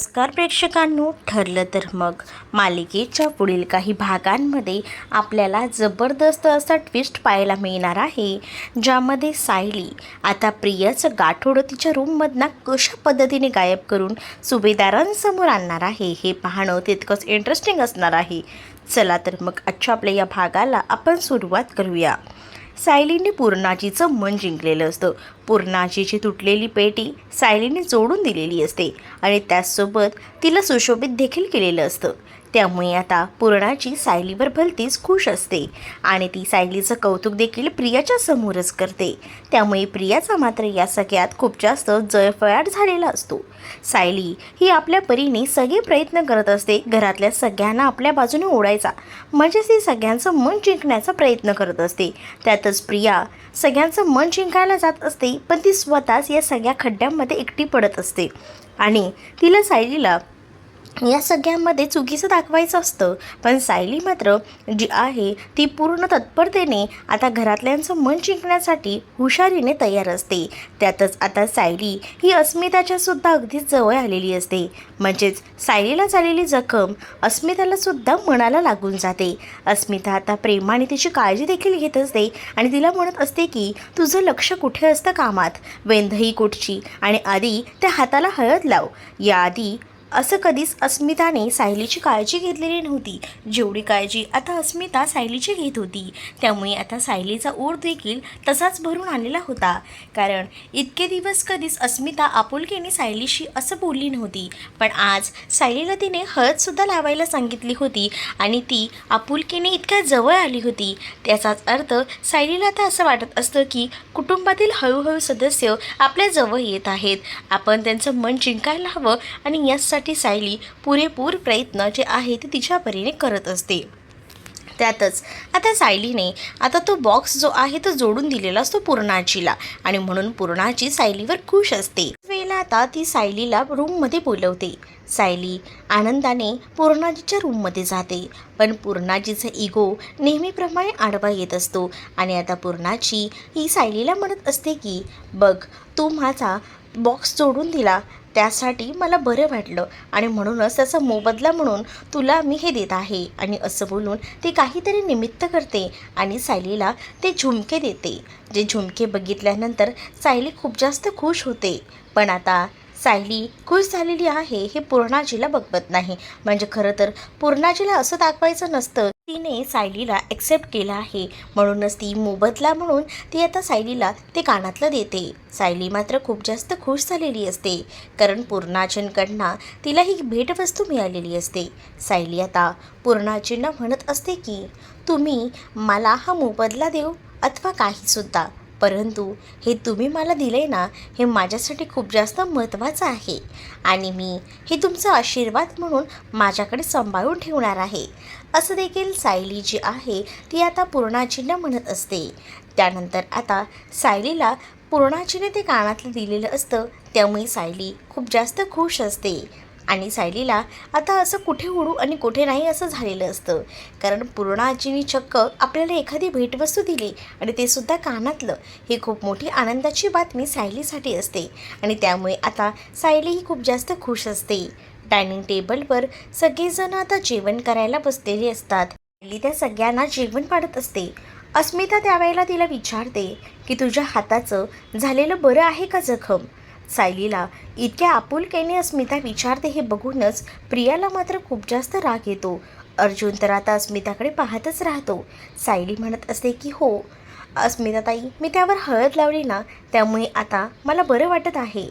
नमस्कार प्रेक्षकांनो ठरलं तर मग. मालिकेच्या पुढील काही भागांमध्ये आपल्याला जबरदस्त असा ट्विस्ट पाहायला मिळणार आहे ज्यामध्ये सायली आता प्रियाचं गाठोडं तिच्या रूममधनं कशा पद्धतीने गायब करून सुभेदारांसमोर आणणार आहे हे पाहणं तितकंच इंटरेस्टिंग असणार आहे. चला तर मग आजच्या आपल्या या भागाला आपण सुरुवात करूया. सायलीने पूर्णाजीचं मन जिंकलेलं असतं. पूर्णाजीची तुटलेली पेटी सायलीने जोडून दिलेली असते आणि त्याचसोबत तिला सुशोभित देखील केलेलं असतं. त्यामुळे आता पूर्णाची सायलीवर भलतीच खुश असते आणि ती सायलीचं कौतुक देखील प्रियाच्या समोरच करते. त्यामुळे प्रियाचा मात्र या सगळ्यात खूप जास्त जयफळाट झालेला असतो. सायली ही आपल्या परीने सगळे प्रयत्न करत असते घरातल्या सगळ्यांना आपल्या बाजूने ओढायचा. म्हणजेच ती सगळ्यांचं मन जिंकण्याचा प्रयत्न करत असते. त्यातच प्रिया सगळ्यांचं मन जिंकायला जात असते पण ती स्वतःच या सगळ्या खड्ड्यांमध्ये एकटी पडत असते. आणि तिला सायलीला या सगळ्यांमध्ये चुकीचं दाखवायचं असतं. पण सायली मात्र जी आहे ती पूर्ण तत्परतेने आता घरातल्यांचं मन जिंकण्यासाठी हुशारीने तयार असते. त्यातच आता सायली ही अस्मिताच्या सुद्धा अगदीच जवळ आलेली असते. म्हणजेच सायलीला झालेली जखम अस्मिताला सुद्धा मनाला लागून जाते. अस्मिता आता प्रेमाने तिची काळजी देखील घेत असते आणि तिला म्हणत असते की तुझं लक्ष कुठे असतं कामात? वेंधही कुठची? आणि आधी त्या हाताला हळद लाव. याआधी असं कधीच अस्मिताने सायलीची काळजी घेतलेली नव्हती. जेवढी काळजी आता अस्मिता सायलीची घेत होती त्यामुळे आता सायलीचा ओढ देखील तसाच भरून आलेला होता. कारण इतके दिवस कधीच अस्मिता आपुलकीने सायलीशी असं बोलली नव्हती. पण आज सायलीला तिने हळदसुद्धा लावायला सांगितली होती आणि ती आपुलकीने इतक्या जवळ आली होती. त्याचाच अर्थ सायलीला आता असं वाटत असतं की कुटुंबातील हळूहळू सदस्य आपल्या जवळ येत आहेत. आपण त्यांचं मन जिंकायला हवं आणि यासाठी सायली पुरेपूर प्रयत्न जे आहे ते तिच्या परीने करत असते. त्यातच आता सायलीने आता तो बॉक्स जो आहे तो जोडून दिलेला असतो पूर्णाजीला आणि म्हणून पूर्णाची सायलीवर खुश असते. वेळेला आता ती सायलीला रूममध्ये बोलवते. सायली आनंदाने पूर्णाजीच्या रूममध्ये जाते. पण पूर्णाजीचा इगो नेहमीप्रमाणे आडवा येत असतो आणि आता पूर्णाची ही सायलीला म्हणत असते की बघ तू माझा बॉक्स जोडून दिला. त्यासाठी मला बरं वाटलं. आणि म्हणूनच त्याचा मोबदला म्हणून तुला मी हे देत आहे. आणि असं बोलून ती काहीतरी निमित्त करते आणि सायलीला ते झुमके देते. जे झुमके बघितल्यानंतर सायली खूप जास्त खुश होते. पण आता सायली खुश झालेली आहे हे पूर्णाजीला बघवत नाही. म्हणजे खरं तर पूर्णाजीला असं दाखवायचं नसतं. तिने सायलीला ॲक्सेप्ट केलं आहे. म्हणूनच ती मोबदला म्हणून ती आता सायलीला ते कानातलं देते. सायली मात्र खूप जास्त खुश झालेली असते. कारण पूर्णाजींकडनं तिला ही भेटवस्तू मिळालेली असते. सायली आता पूर्णाजींना म्हणत असते की तुम्ही मला हा मोबदला देऊ अथवा काहीसुद्धा परंतु हे तुम्ही मला दिले ना हे माझ्यासाठी खूप जास्त महत्त्वाचं आहे. आणि मी हे तुमचा आशीर्वाद म्हणून माझ्याकडे सांभाळून ठेवणार आहे. असं देखील सायली जी आहे ती आता पूर्णाजींना म्हणत असते. त्यानंतर आता सायलीला पूर्णाजीने ते कानातलं दिलेलं असतं त्यामुळे सायली खूप जास्त खुश असते. आणि सायलीला आता असं कुठे उडू आणि कुठे नाही असं झालेलं असतं. कारण पूर्णाजीनी चक्क आपल्याला एखादी भेटवस्तू दिली आणि ते सुद्धा कानातलं ही खूप मोठी आनंदाची बातमी सायलीसाठी असते. आणि त्यामुळे आता सायली ही खूप जास्त खुश असते. डायनिंग टेबलवर सगळेजण आता जेवण करायला बसलेली असतात. सायली त्या सगळ्यांना जेवण पाडत असते. अस्मिता त्यावेळेला तिला विचारते की तुझ्या हाताचं झालेलं बरं आहे का जखम? सायलीला इतक्या आपुलकेने अस्मिता विचारते हे बघूनच प्रियाला मात्र खूप जास्त राग येतो. अर्जुन तर आता अस्मिताकडे पाहतच राहतो. सायली म्हणत असते की हो अस्मिताताई मी त्यावर हळद लावली ना त्यामुळे आता मला बरं वाटत आहे.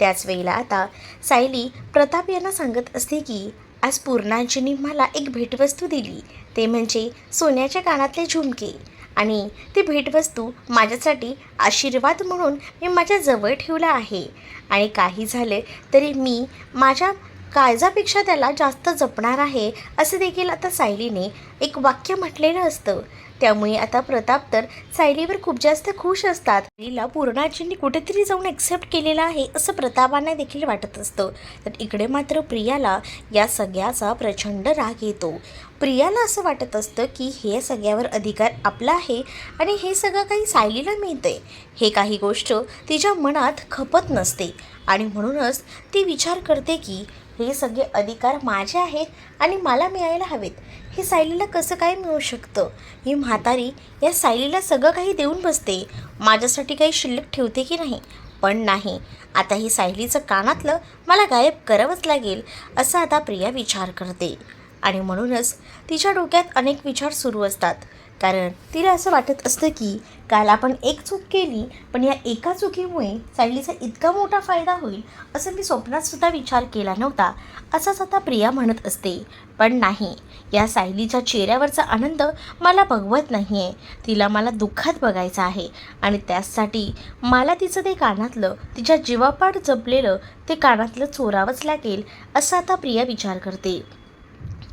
त्याच वेळेला आता सायली प्रताप यांना सांगत असते की आज पूर्णांजींनी मला एक भेटवस्तू दिली. ते म्हणजे सोन्याच्या कानातले झुमके. आणि ती भेटवस्तू माझ्यासाठी आशीर्वाद म्हणून मी माझ्या जवळ ठेवला आहे. आणि काही झाले तरी मी माझ्या काळजापेक्षा त्याला जास्त जपणार आहे असं देखील आता सायलीने एक वाक्य म्हटलेलं असतं. त्यामुळे आता प्रताप तर सायलीवर खूप जास्त खुश असतात. सायलीला पूर्णाजींनी कुठेतरी जाऊन एक्सेप्ट केलेलं आहे असं प्रतापांना देखील वाटत असतं. तर इकडे मात्र प्रियाला या सगळ्याचा प्रचंड राग येतो. प्रियाला असं वाटत असतं की हे सगळ्यावर अधिकार आपला आहे आणि हे सगळं काही सायलीला मिळते हे काही गोष्ट तिच्या मनात खपत नसते आणि म्हणूनच ती विचार करते की हे सगळे अधिकार माझे आहेत आणि मला मिळायला हवेत. हे सायलीला कसं काय मिळू शकतं? ही म्हातारी या सायलीला सगळं काही देऊन बसते. माझ्यासाठी काही शिल्लक ठेवते की नाही? पण नाही. आता ही सायलीचं कानातलं मला गायब करावंच लागेल असं आता प्रिया विचार करते. आणि म्हणूनच तिच्या डोक्यात अनेक विचार सुरू असतात. कारण तिला असं वाटत असतं की काल आपण एक चूक केली पण या एका चुकीमुळे सायलीचा इतका मोठा फायदा होईल असं मी स्वप्नातसुद्धा विचार केला नव्हता असाच आता प्रिया म्हणत असते. पण नाही या सायलीच्या चेहऱ्यावरचा आनंद मला बघवत नाही आहे तिला मला दुःखात बघायचं आहे आणि त्यासाठी मला तिचं ते कानातलं तिच्या जीवापाड जपलेलं ते कानातलं चोरावंच लागेल असं आता प्रिया विचार करते.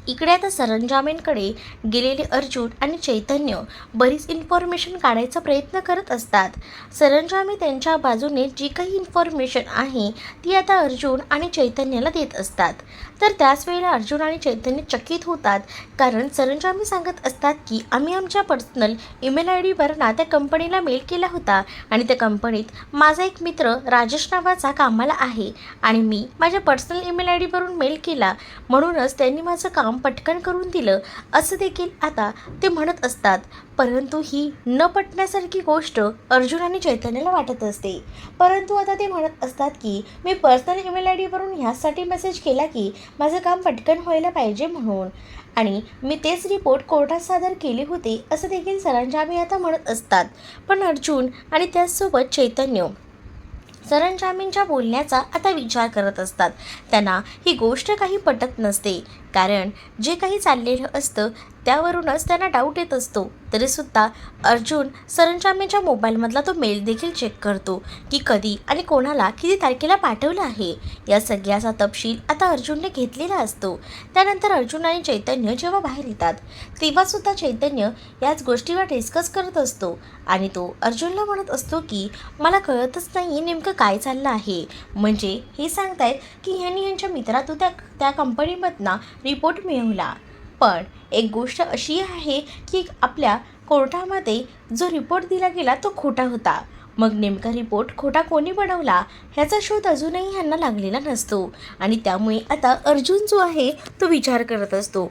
इकडे आता सरंजामेंकडे गेलेले अर्जुन आणि चैतन्य बरीच इन्फॉर्मेशन काढायचा प्रयत्न करत असतात. सरंजामे त्यांच्या बाजूने जी काही इन्फॉर्मेशन आहे ती आता अर्जुन आणि चैतन्याला देत असतात. तर त्याच वेळेला अर्जुन आणि चैतन्य चकित होतात कारण सरंजामे सांगत असतात की आम्ही आमच्या पर्सनल ईमेल आय डीवर ना त्या कंपनीला मेल केला होता आणि त्या कंपनीत माझा एक मित्र राजेश नावाचा कामाला आहे आणि मी माझ्या पर्सनल ईमेल आय डीवरून मेल केला. म्हणूनच त्यांनी माझं काम पटकन करून दिलं असं देखील आता ते म्हणत असतात. परंतु ही न पटण्यासारखी गोष्ट अर्जुन आणि चैतन्याला वाटत असते. परंतु आता ते म्हणत असतात की मी पर्सनल ईमेल आय डीवरून ह्यासाठी मेसेज केला की माझं काम पटकन व्हायला पाहिजे म्हणून. आणि मी तेच रिपोर्ट कोर्टात सादर केले होते असं देखील सरंजामी आता म्हणत असतात. पण अर्जुन आणि त्याचसोबत चैतन्य सरंजामींच्या बोलण्याचा आता विचार करत असतात. त्यांना ही गोष्ट काही पटत नसते. कारण जे काही चाललेलं असतं त्यावरूनच त्यांना डाऊट येत असतो. तरीसुद्धा अर्जुन सरंजामेच्या मोबाईलमधला तो मेल देखील चेक करतो की कधी आणि कोणाला किती तारखेला पाठवलं आहे. या सगळ्याचा तपशील आता अर्जुनने घेतलेला असतो. त्यानंतर अर्जुन आणि चैतन्य जेव्हा बाहेर येतात तेव्हासुद्धा चैतन्य याच गोष्टीवर डिस्कस करत असतो आणि तो अर्जुनला म्हणत असतो की मला कळतच नाही नेमकं काय चाललं आहे. म्हणजे हे सांगतायत की ह्यांनी यांच्या मित्रातून त्या त्या कंपनीमधना रिपोर्ट मिळवला. पण एक गोष्ट अशी आहे की आपल्या कोर्टामध्ये जो रिपोर्ट दिला गेला तो खोटा होता. मग नेमका रिपोर्ट खोटा कोणी बनवला ह्याचा शोध अजूनही ह्यांना लागलेला नसतो. आणि त्यामुळे आता अर्जुन जो आहे तो विचार करत असतो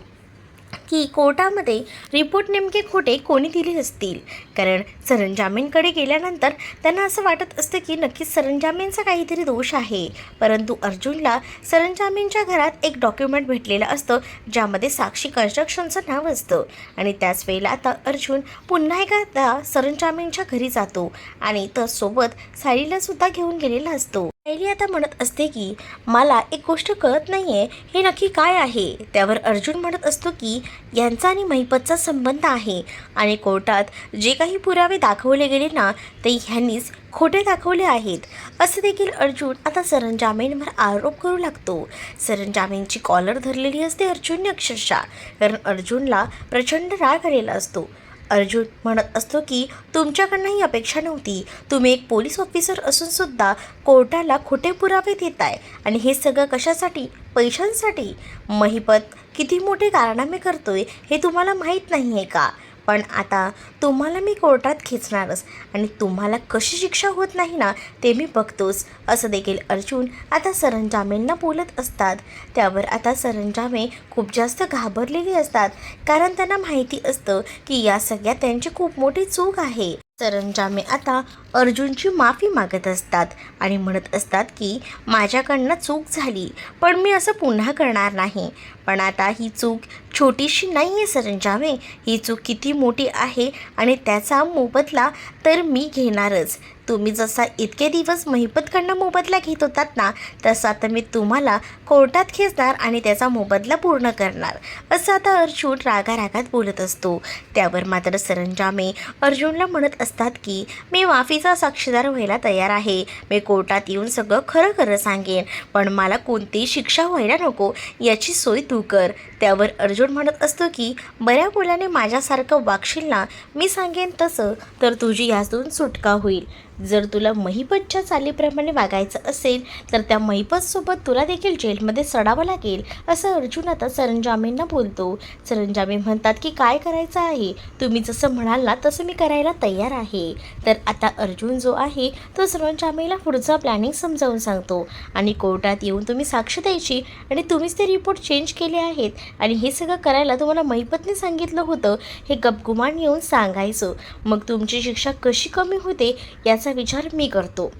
की कोर्टामध्ये रिपोर्ट नेमके खोटे कोणी दिले असतील? कारण सरंजामींकडे गेल्यानंतर त्यांना असं वाटत असतं की नक्कीच सरंजामींचा काहीतरी दोष आहे. परंतु अर्जुनला सरंजामींच्या घरात एक डॉक्युमेंट भेटलेलं असतं ज्यामध्ये साक्षी कन्स्ट्रक्शनचं नाव असतं. आणि त्याच वेळेला आता अर्जुन पुन्हा एकदा सरंजामींच्या घरी जातो आणि तर सोबत सायलीला सुद्धा घेऊन गेलेला असतो. सायली आता म्हणत असते की मला एक गोष्ट कळत नाही आहे हे नक्की काय आहे? त्यावर अर्जुन म्हणत असतो की यांचा आणि महिपतचा संबंध आहे आणि कोर्टात जे काही पुरावे दाखवले गेले ना ते ह्यांनीच खोटे दाखवले आहेत. असं देखील अर्जुन आता सरंजामेंवर आरोप करू लागतो. सरंजामेंची कॉलर धरलेली असते अर्जुनने अक्षरशः कारण अर्जुनला प्रचंड राग आलेला असतो. अर्जुन म्हणत असतो की तुमच्याकडनं ही अपेक्षा नव्हती. तुम्ही एक पोलीस ऑफिसर असूनसुद्धा कोर्टाला खोटे पुरावे देत आहे आणि हे सगळं कशासाठी? पैशांसाठी? महिपत किती मोठे कारनामे करतोय हे तुम्हाला माहीत नाही आहे का? पण आता तुम्हाला मी कोर्टात खेचणारच आणि तुम्हाला कशी शिक्षा होत नाही ना ते मी बघतोच असं देखील अर्जुन आता सरंजामेंना बोलत असतात. त्यावर आता सरंजामे खूप जास्त घाबरलेली असतात कारण त्यांना माहिती असतं की या सगळ्यात त्यांची खूप मोठी चूक आहे. सरंजामे आता अर्जुनची माफी मागत असतात आणि म्हणत असतात की माझ्याकडनं चूक झाली पण मी असं पुन्हा करणार नाही. पण आता ही चूक छोटीशी नाही आहे सरंजामे. ही चूक किती मोठी आहे आणि त्याचा मोबदला तर मी घेणारच. तुम्ही जसा इतके दिवस महिपतकडनं मोबदला घेत होतात ना तसा आता मी तुम्हाला कोर्टात खेचणार आणि त्याचा मोबदला पूर्ण करणार. असं आता अर्जुन रागारागात बोलत असतो. त्यावर मात्र सरंजामे अर्जुनला म्हणत असतात की मी माफीचा साक्षीदार व्हायला तयार आहे. मी कोर्टात येऊन सगळं खरं खरं सांगेन. पण मला कोणतीही शिक्षा व्हायला नको. याची सोय तू कर. त्यावर अर्जुन म्हणत असतो की बऱ्या मुलाने माझ्यासारखं वागशील ना मी सांगेन तसं. तर तुझी यातून सुटका होईल. जर तुला महिपतच्या चालीप्रमाणे वागायचं असेल तर त्या महिपतसोबत तुला देखील जेलमध्ये सडावं लागेल असं अर्जुन आता सरंजामींना बोलतो. सरंजामे म्हणतात की काय करायचं आहे? तुम्ही जसं म्हणाल ना तसं मी करायला तयार आहे. तर आता अर्जुन जो आहे तो सरंजामीला पुढचा प्लॅनिंग समजावून सांगतो. आणि कोर्टात येऊन तुम्ही साक्ष द्यायची आणि तुम्हीच ते रिपोर्ट चेंज केले आहेत. आणि हे सगळं करायला तुम्हाला महिपतने सांगितलं होतं. हे गपगुमान येऊन सांगायचं. मग तुमची शिक्षा कशी कमी होते याचं विचार मी करतो.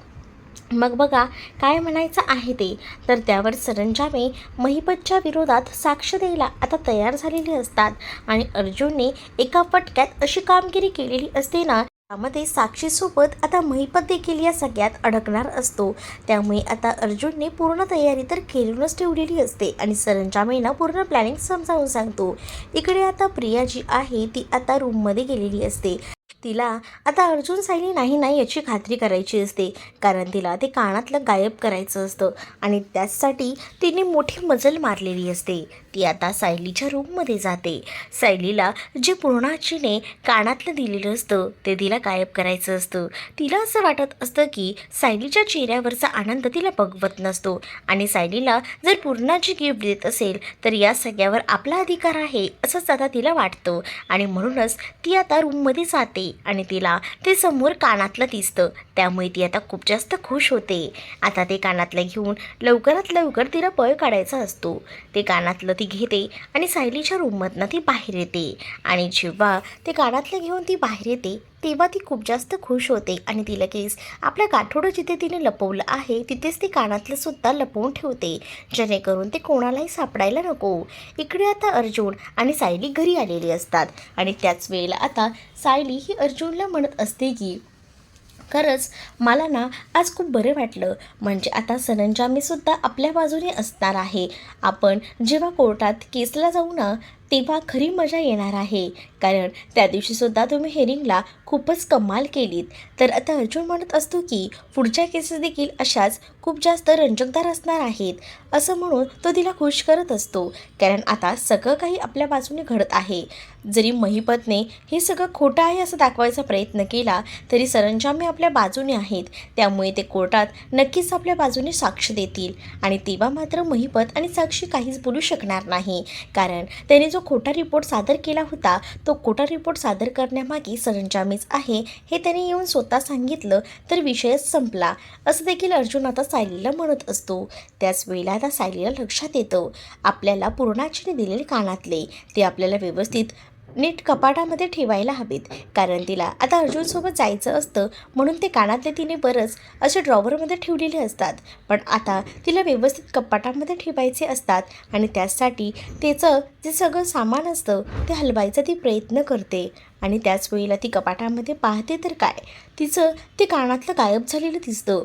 मग बघा काय म्हणायचं आहे ते? तर त्यावर सरंजामे महिपतच्या विरोधात साक्ष द्यायला आता तयार झालेले असतात आणि अर्जुनने एका फटक्यात अशी कामगिरी केलेली असते ना त्यामध्ये साक्षीसोबत आता महिपत देखील या सगळ्यात अडकणार असतो. त्यामुळे आता अर्जुनने पूर्ण तयारी तर केलेलंच ठेवलेली असते आणि सरंजामेना पूर्ण प्लॅनिंग समजावून सांगतो. इकडे आता प्रिया जी आहे ती आता रूममध्ये गेलेली असते. तिला आता अर्जुन सायली नाही नाही याची खात्री करायची असते. कारण तिला ते कानातलं गायब करायचं असतं आणि त्याचसाठी तिने मोठी मजल मारलेली असते. ती आता सायलीच्या रूममध्ये जाते. सायलीला जे पूर्णाचीने कानातलं दिलेलं असतं ते तिला गायब करायचं असतं. तिला असं वाटत असतं की सायलीच्या चेहऱ्यावरचा आनंद तिला बघवत नसतो. आणि सायलीला जर पूर्णाची गिफ्ट देत असेल तर या सगळ्यावर आपला अधिकार आहे असंच आता तिला वाटतं. आणि म्हणूनच ती आता रूममध्ये जाते आणि तिला ते समोर कानातलं दिसतं. त्यामुळे ती आता खूप जास्त खुश होते. आता ते कानातलं घेऊन लवकरात लवकर तिला पळ काढायचा असतो. ते कानातलं ती घेते आणि सायलीच्या रूममधनं ती बाहेर येते. आणि जेव्हा ते कानातलं घेऊन ती बाहेर येते तेव्हा ती खूप जास्त खुश होते आणि ती लगेच आपलं गाठोडं जिथे तिने लपवलं आहे तिथेच ती कानातलं सुद्धा लपवून ठेवते. जेणेकरून ते कोणालाही सापडायला नको. इकडे आता अर्जुन आणि सायली घरी आलेली असतात. आणि त्याच वेळेला आता सायली ही अर्जुनला म्हणत असते की खरंच मला ना आज खूप बरं वाटलं. म्हणजे आता सरंजामीसुद्धा आपल्या बाजूने असणार आहे. आपण जेव्हा कोर्टात केसला जाऊ ना तेव्हा खरी मजा येणार आहे. कारण त्या दिवशीसुद्धा तुम्ही हेरिंगला खूपच कमाल केलीत. तर आता अर्जुन म्हणत असतो की पुढच्या केसेस देखील अशाच खूप जास्त रंजकदार असणार आहेत. असं म्हणून तो तिला खुश करत असतो. कारण आता सगळं काही आपल्या बाजूने घडत आहे. जरी महिपतने हे सगळं खोटं आहे असं दाखवायचा प्रयत्न केला तरी सरंजामे आपल्या बाजूने आहेत. त्यामुळे ते कोर्टात नक्कीच आपल्या बाजूने साक्ष देतील. आणि तेव्हा मात्र महिपत आणि साक्षी काहीच बोलू शकणार नाही. कारण त्याने जो जो खोटा रिपोर्ट सादर केला होता तो खोटा रिपोर्ट सादर करण्यामागे सरंजामीच आहे हे त्याने येऊन स्वतः सांगितलं तर विषयच संपला. असं देखील अर्जुन आता सायलीला म्हणत असतो. त्याच वेळेला आता सायलीला लक्षात येतं. आपल्याला पूर्णाजीने दिलेले कानातले. ते आपल्याला व्यवस्थित नीट कपाटामध्ये ठेवायला हवेत कारण तिला आता अर्जुनसोबत जायचं असतं म्हणून ते कानातले तिने बरंच असे ड्रॉवरमध्ये ठेवलेले असतात. पण आता तिला व्यवस्थित कपाटामध्ये ठेवायचे असतात आणि त्यासाठी त्याचं जे सगळं सामान असतं ते हलवायचा ती प्रयत्न करते. आणि त्याच वेळेला ती कपाटामध्ये पाहते तर काय? तिचं ते कानातलं गायब झालेलं दिसतं.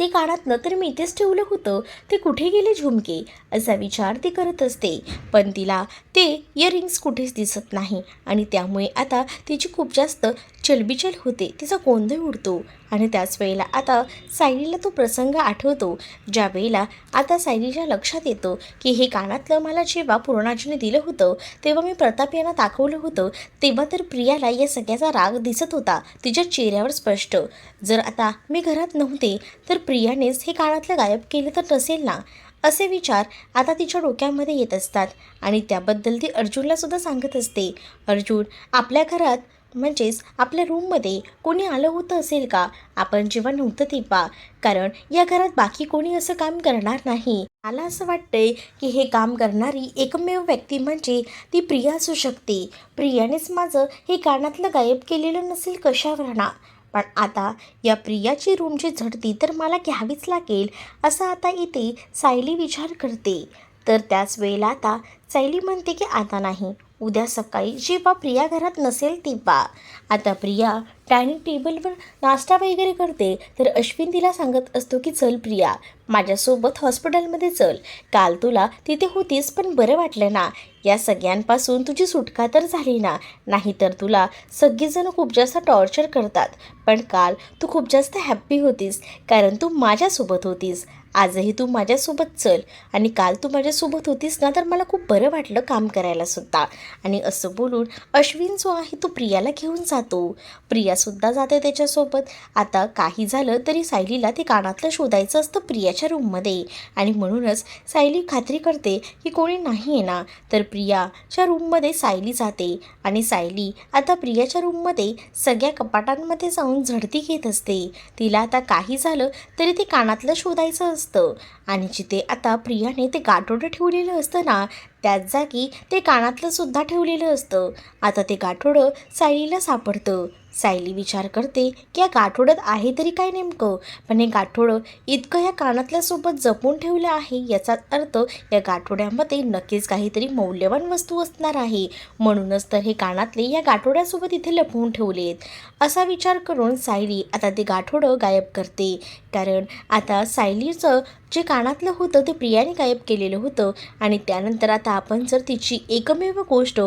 ते कानातलं तर मी इथेच ठेवलं होतं. ते कुठे गेले झुमके? असा विचार ती करत असते. पण तिला ते इयरिंग्स कुठेच दिसत नाही. आणि त्यामुळे आता तिची खूप जास्त चलबिचल होते तिचा गोंधळ उडतो. आणि त्याच वेळेला आता सायलीला तो प्रसंग आठवतो ज्या वेळेला आता सायलीच्या लक्षात येतो की हे कानातलं मला जेव्हा पूर्णाजीने दिलं होतं तेव्हा मी प्रताप यांना दाखवलं होतं तेव्हा तर प्रियाला या सगळ्याचा राग दिसत होता तिच्या चेहऱ्यावर स्पष्ट. जर आता मी घरात नव्हते तर प्रियानेच हे कानातलं गायब केलं तर नसेल ना? असे विचार आता तिच्या डोक्यामध्ये येत असतात. आणि त्याबद्दल ती अर्जुनला सुद्धा सांगत असते. अर्जुन आपल्या घरात म्हणजेच आपल्या रूममध्ये कोणी आलं होतं असेल का? आपण जेव्हा नव्हतं तेव्हा. कारण या घरात बाकी कोणी असं काम करणार नाही. मला असं वाटतंय की हे काम करणारी एकमेव व्यक्ती म्हणजे ती प्रिया असू शकते. प्रियानेच माझं हे कानातलं गायब केलेलं नसेल कशावर ना. पण आता या प्रियाची रूमची झडती तर मला घ्यावीच लागेल असं आता इथे सायली विचार करते. तर त्याच वेळेला आता सायली म्हणते की आता नाही. उद्या सकाळी जेव्हा प्रिया घरात नसेल तेव्हा. आता प्रिया डायनिंग टेबलवर नाश्ता वगैरे करते तर अश्विन तिला सांगत असतो की चल प्रिया माझ्यासोबत हॉस्पिटलमध्ये चल. काल तुला तिथे होतीस पण बरं वाटलं ना. या सगळ्यांपासून तुझी सुटका तर झाली ना. नाहीतर तुला सगळेजण खूप जास्त टॉर्चर करतात. पण काल तू खूप जास्त हॅप्पी होतीस कारण तू माझ्यासोबत होतीस. आजही तू माझ्यासोबत चल आणि काल तू माझ्यासोबत होतीस ना तर मला खूप बरं वाटलं काम करायला सुद्धा. आणि असं बोलून अश्विन जो आहे तो प्रियाला घेऊन जातो. प्रियासुद्धा जाते त्याच्यासोबत. आता काही झालं तरी सायलीला ते कानातलं शोधायचं असतं प्रियाच्या रूममध्ये. आणि म्हणूनच सायली खात्री करते की कोणी नाही आहे ना तर प्रियाच्या रूममध्ये सायली जाते. आणि सायली आता प्रियाच्या रूममध्ये सगळ्या कपाटांमध्ये जाऊन झडती घेत असते. तिला आता काही झालं तरी ते कानातलं शोधायचं असतं. आणि जिथे आता प्रियाने ते गाठोडं ठेवलेलं असतं ना त्याच जागी ते कानातलं सुद्धा ठेवलेलं असतं. आता ते गाठोडं सायलीला सापडतं. सायली विचार करते की या गाठोड्यात आहे तरी काय नेमकं? पण हे गाठोडं इतकं या कानातल्यासोबत जपून ठेवलं आहे याचा अर्थ या गाठोड्यामध्ये नक्कीच काहीतरी मौल्यवान वस्तू असणार आहे. म्हणूनच तर हे कानातले या गाठोड्यासोबत इथे लपवून ठेवलेत. असा विचार करून सायली आता ते गाठोडं गायब करते. कारण आता सायलीचं जे कानातलं होतं ते प्रियाने गायब केलेलं होतं. आणि त्यानंतर आता आपण जर तिची एकमेव गोष्ट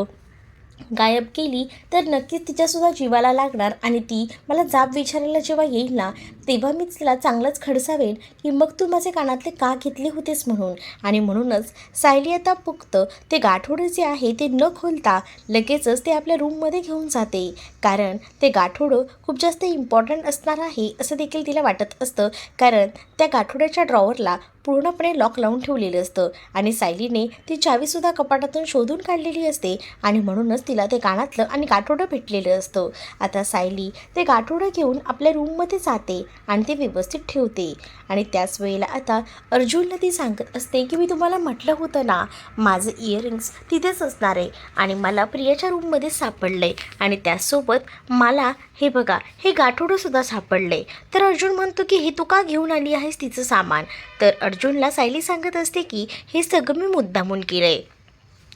गायब केली तर नक्कीच तिच्यासुद्धा जीवाला लागणार आणि ती मला जाब विचारायला जेव्हा येईल ना तेव्हा मी तिला चांगलंच खडसावेन की मग तू माझे कानातले का घेतले होतेस म्हणून? आणि म्हणूनच सायली आता फक्त. ते गाठोडे जे आहे ते न खोलता लगेचच ते आपल्या रूममध्ये घेऊन जाते. कारण ते गाठोडं खूप जास्त इम्पॉर्टंट असणार आहे असं देखील तिला वाटत असतं. कारण त्या गाठोड्याच्या ड्रॉवरला पूर्णपणे लॉक लावून ठेवलेलं असतं. आणि सायलीने ती चावीसुद्धा कपाटातून शोधून काढलेली असते. आणि म्हणूनच तिला ते कानातलं आणि गाठोडं भेटलेलं असतं. आता सायली ते गाठोडं घेऊन आपल्या रूममध्ये जाते. आणि ते व्यवस्थित ठेवते. आणि त्याच वेळेला आता अर्जुनला ती सांगत असते की मी तुम्हाला म्हटलं होतं ना माझं इयरिंग्स तिथेच असणार आहे आणि मला प्रियाच्या रूममध्ये सापडलं आहे आणि त्याचसोबत मला हे बघा हे गाठोडंसुद्धा सापडलं आहे तर अर्जुन म्हणतो की हे तू का घेऊन आली आहेस तिचं सामान? तर अर्जुनला सायली सांगत असते की हे सगळं मी मुद्दामून केलं आहे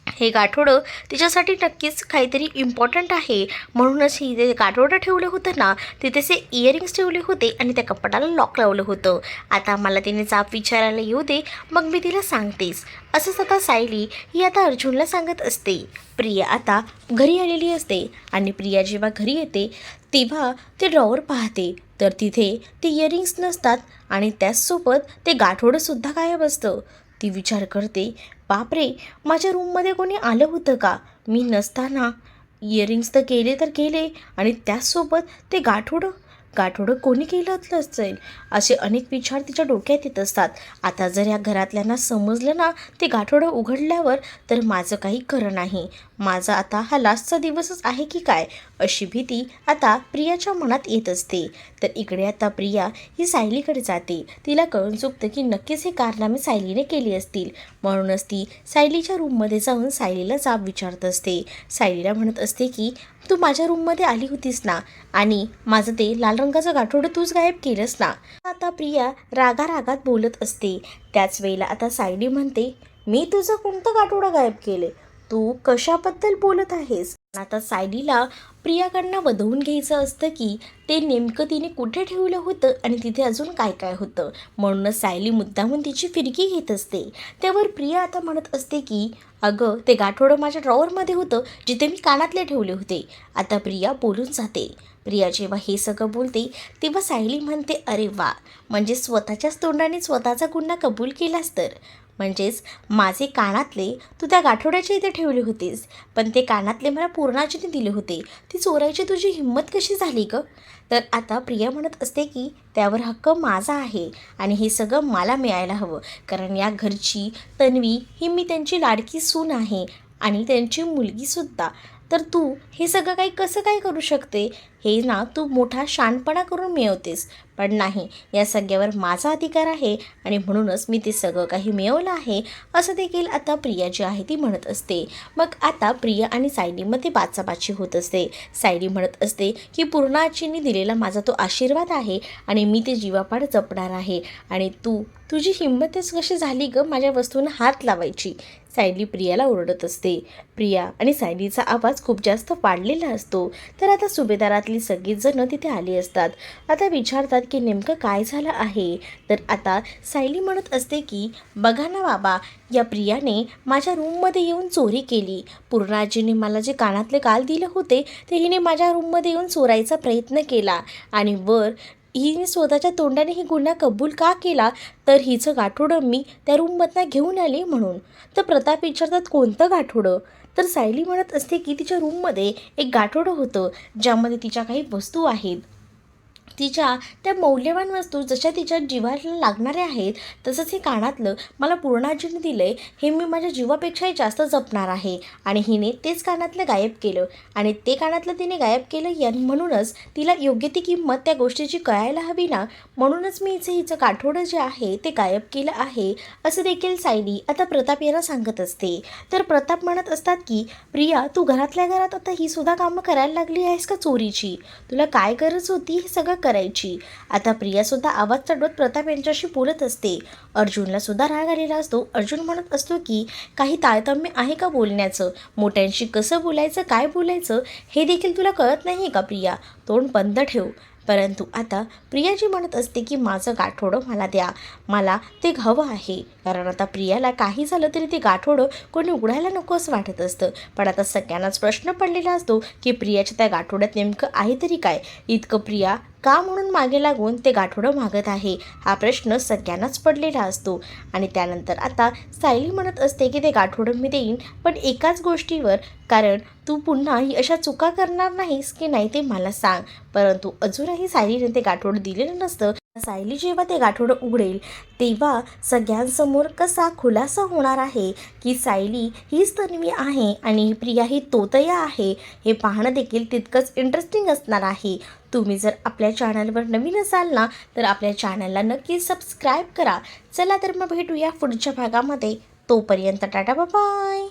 हे गाठोडं तिच्यासाठी नक्कीच काहीतरी इम्पॉर्टंट आहे. म्हणूनच ही जे गाठोडं ठेवलं होतं ना तिथे ते इयरिंग्स ठेवले होते आणि त्या कपाटाला लॉक लावलं होतं. आता मला तिने जाप विचारायला येऊ दे मग मी तिला सांगतेस असंच आता सायली ही आता अर्जुनला सांगत असते. प्रिया आता घरी आलेली असते आणि प्रिया जेव्हा घरी येते तेव्हा ते ड्रॉवर पाहते. तर तिथे ते इयरिंग्स नसतात आणि त्याचसोबत ते गाठोडंसुद्धा गायब असतं. ती विचार करते बापरे माझ्या रूममध्ये कोणी आलं होतं का? मी नसताना इयरिंग्स तर केले तर केले आणि त्याचसोबत ते गाठोडं गाठोडं कोणी केलं असेल असे अनेक विचार तिच्या डोक्यात येत असतात. आता जर या घरातल्यांना समजलं ना ते गाठोडं उघडल्यावर तर माझं काही खरं नाही. माझा आता हा लास्टचा दिवसच आहे की काय? अशी भीती आता प्रियाच्या मनात येत असते. तर इकडे आता प्रिया ही सायलीकडे जाते. तिला कळून चुकतं की नक्कीच हे कारनामे सायलीने केली असतील. म्हणूनच ती सायलीच्या रूममध्ये जाऊन सायलीला जाब विचारत असते. सायलीला म्हणत असते की तू माझ्या रूममध्ये आली होतीस ना? आणि माझं ते लाल रंगाचं गाठोडं तूच गायब केलंस ना. आता प्रिया रागा रागात बोलत असते. त्याच वेळेला आता सायली म्हणते मी तुझं कोणतं गाठोडं गायब केले तू कशाबद्दल बोलत आहेस? आता सायलीला प्रियाकडनं वधवून घ्यायचं असतं की ते नेमकं तिने कुठे ठेवलं होतं आणि तिथे अजून काय काय होतं? म्हणूनच सायली मुद्दामून तिची फिरकी घेत असते. त्यावर प्रिया आता म्हणत असते की अगं ते गाठोडं माझ्या ड्रॉवरमध्ये होतं जिथे मी कानातले ठेवले होते. आता प्रिया बोलून जाते. प्रिया जेव्हा हे सगळं बोलते तेव्हा सायली म्हणते अरे वा! म्हणजे स्वतःच्याच तोंडाने स्वतःचा गुन्हा कबूल केलास तर. म्हणजेच माझे कानातले तू त्या गाठोड्याच्या इथे ठेवले होतेस. पण ते कानातले मला पूर्णाजीने दिले होते. ती चोरायची तुझी हिंमत कशी झाली ग? तर आता प्रिया म्हणत असते की त्यावर हक्क माझा आहे आणि हे सगळं मला मिळायला हवं. कारण या घरची तन्वी ही मी त्यांची लाडकी सून आहे आणि त्यांची मुलगीसुद्धा. तर तू हे सगळं काही कसं काय करू शकते? हे ना तू मोठा शानपणा करून मिळवतेस. पण नाही या सगळ्यावर माझा अधिकार आहे आणि म्हणूनच मी ते सगळं काही मिळवलं आहे असं देखील आता प्रिया जी आहे ती म्हणत असते. मग आता प्रिया आणि सायलीमध्ये बाचाबाची होत असते. सायली म्हणत असते की पूर्ण दिलेला माझा तो आशीर्वाद आहे आणि मी ते जीवापाड जपणार आहे. आणि तू तुझी हिंमतच कशी झाली ग माझ्या वस्तूंना हात लावायची? सायली प्रियाला ओरडत असते. प्रिया आणि सायलीचा आवाज खूप जास्त वाढलेला असतो. तर आता सुभेदारातली सगळीच जणं तिथे आली असतात. आता विचारतात की नेमकं काय झालं आहे? तर आता सायली म्हणत असते की बघा ना बाबा या प्रियाने माझ्या रूममध्ये येऊन चोरी केली. पूर्णाजीने मला जे कानातले काल दिले होते ते हिने माझ्या रूममध्ये येऊन चोरायचा प्रयत्न केला. आणि वर हिने स्वतःच्या तोंडाने ही गुन्हा कबूल का केला? तर हिचं गाठोडं मी त्या रूममधनं घेऊन आले म्हणून. तर प्रताप विचारतात कोणतं गाठोडं? तर सायली म्हणत असते की तिच्या रूममध्ये एक गाठोडं होतं ज्यामध्ये तिच्या काही वस्तू आहेत. तिच्या त्या मौल्यवान वस्तू जशा तिच्या जीवाला लागणाऱ्या आहेत तसंच हे कानातलं मला पूर्णाजीने दिलं आहे हे मी माझ्या जीवापेक्षाही जास्त जपणार आहे. आणि हिने तेच कानातलं गायब केलं. आणि ते कानातलं तिने गायब केलं या म्हणूनच तिला योग्य ती किंमत त्या गोष्टीची कळायला हवी ना? म्हणूनच मी हिचं हिचं काठोडं जे आहे ते गायब केलं आहे असं देखील सायली आता प्रताप यांना सांगत असते. तर प्रताप म्हणत असतात की प्रिया तू घरातल्या घरात आता ही सुद्धा कामं करायला लागली आहेस का चोरीची? तुला काय गरज होती हे सगळं करायची. आता प्रियासुद्धा आवाज चढवत प्रताप यांच्याशी बोलत असते. अर्जुनला सुद्धा राग आलेला असतो. अर्जुन म्हणत असतो की काही तारतम्य आहे का बोलण्याचं? मोठ्यांशी कसं बोलायचं? काय बोलायचं? हे देखील तुला कळत नाही का प्रिया? तोंड बंद ठेव. परंतु आता प्रियाजी म्हणत असते की माझं गाठोडं मला द्या. मला ते हवं आहे. कारण आता प्रियाला काही झालं तरी ते गाठोडं कोणी उघडायला नको असं वाटत असतं. पण आता सगळ्यांनाच प्रश्न पडलेला असतो की प्रियाच्या त्या गाठोड्यात नेमकं आहे तरी काय? इतकं प्रिया का म्हणून मागे लागून ते गाठोडं मागत आहे? हा प्रश्न सगळ्यांनाच पडलेला असतो. आणि त्यानंतर आता सायली म्हणत असते की ते गाठोडं मी देईन पण एकाच गोष्टीवर. कारण तू पुन्हा ही अशा चुका करणार नाहीस की नाही ते मला सांग. परंतु अजूनही सायलीने ते गाठोडं दिलेलं नसतं. सायली जेव्हा ते गाठोडं उघडेल तेव्हा सगळ्यांसमोर कसा खुलासा होणार आहे की सायली हीच तन्वी आहे आणि प्रिया ही तोतया आहे हे पाहणं देखील तितकंच इंटरेस्टिंग असणार आहे. तुम्ही जर आपल्या चॅनलवर नवीन असाल ना तर आपल्या चॅनलला नक्की सबस्क्राईब करा. चला तर मग भेटूया पुढच्या भागामध्ये. तोपर्यंत टाटा बाय